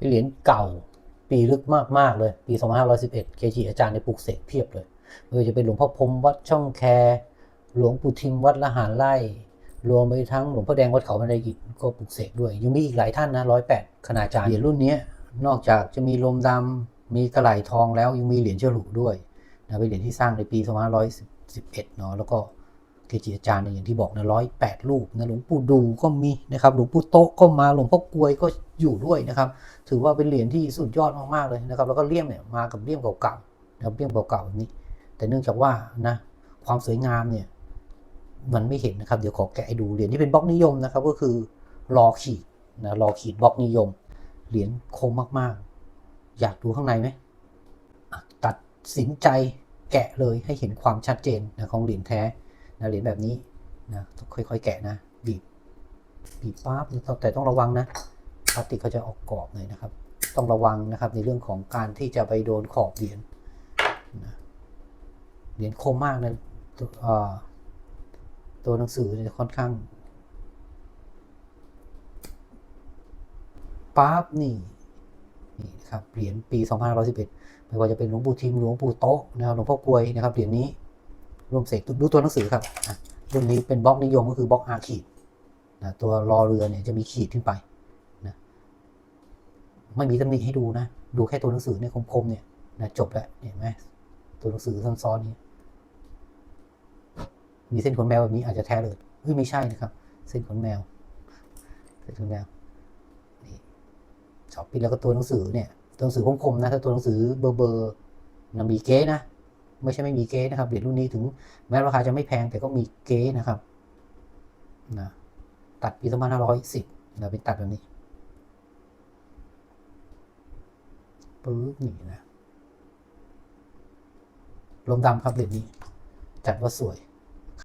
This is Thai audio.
เป็นเหรียญเก่าปีลึกมากๆเลย ปี 2511 เกจิอาจารย์ในปลูกเสกเพียบเลยไม่ว่าจะเป็นหลวงพ่อพรมวัดช่องแค หลวงปู่ทิมวัดละหารไร่รวมไปทั้งหลวงพ่อแดงวัดเขาบันไดอิฐก็ปลูกเสกด้วย ยังมีอีกหลายท่านนะร้อยแปดคณาจารย์เหรียญรุ่นนี้นอกจากจะมีลมดำมีกระไหลทองแล้วยังมีเหรียญเฉลุด้วยนะเป็นเหรียญที่สร้างในปี2511เนาะแล้วก็เกจิอาจารย์เนี่ยอย่างที่บอกนะร้อยแปดรูปนะหลวงปู่ดูก็มีนะครับหลวงปู่โตก็มาหลวงพ่อกลวยก็ อยู่ด้วยนะครับ ถือว่าเป็นเหรียญที่สุดยอดมากๆเลยนะครับ แล้วก็เลี่ยมเนี่ยมากับเลี่ยมเก่าๆนะครับเลี่ยมเก่าๆแบบนี้ แต่เนื่องจากว่านะความสวยงามเนี่ยมันไม่เห็นนะครับ เดี๋ยวขอแกะให้ดูเหรียญที่เป็นบล็อกนิยมนะครับ ก็คือรอขีดนะรอขีดบล็อกนิยม เหรียญคมมากๆ อยากดูข้างในไหมตัดสินใจแกะเลยให้เห็นความชัดเจนนะของเหรียญแท้นะเหรียญแบบนี้นะต้องค่อยๆ แกะนะบีบบีบปั๊บแต่ต้องระวังนะ พลาสติกเขาจะออกกรอบเลยนะครับ ต้องระวังนะครับในเรื่องของการที่จะไปโดนขอบเหรียญนะเหรียญคมมากนะตัวเอ่อตัวหนังสือเนี่ยค่อนข้างปั๊บนี่นี่นะครับเหรียญปี 2511ไม่ว่าจะเป็นหลวงปู่ทิมหลวงปู่โต๊ะนะครับหลวงพ่อกลวยนะครับเหรียญนี้รวมเสกดูตัวหนังสือครับรุ่นนี้เป็นบล็อกนิยมก็คือบล็อกอาขีดนะตัวรอเรือเนี่ยจะมีขีดขึ้นไป ไม่มีตำหนิให้ดูนะ ดูแค่ตัวหนังสือเนี่ยคมๆเนี่ยนะจบแล้วเห็นไหมตัวหนังสือซ้อนๆนี่มีเส้นขนแมวแบบนี้อาจจะแท้เลยเฮ้ยไม่ใช่นะครับ เส้นขนแมว เส้นขนแมวนี่ชอบปิดแล้วก็ตัวหนังสือเนี่ย ตัวหนังสือคมๆนะถ้าตัวหนังสือเบอร์เบอร์นะมีเก๊นะไม่ใช่ไม่มีเก๊นะครับเหรียญรุ่นนี้ถึงแม้ราคาจะไม่แพงแต่ก็มีเก๊นะครับนะตัดปี2510นะเป็นตัดแบบนี้ ปื๊บนี่นะลงดำครับเหรียญนี้จัดว่าสวย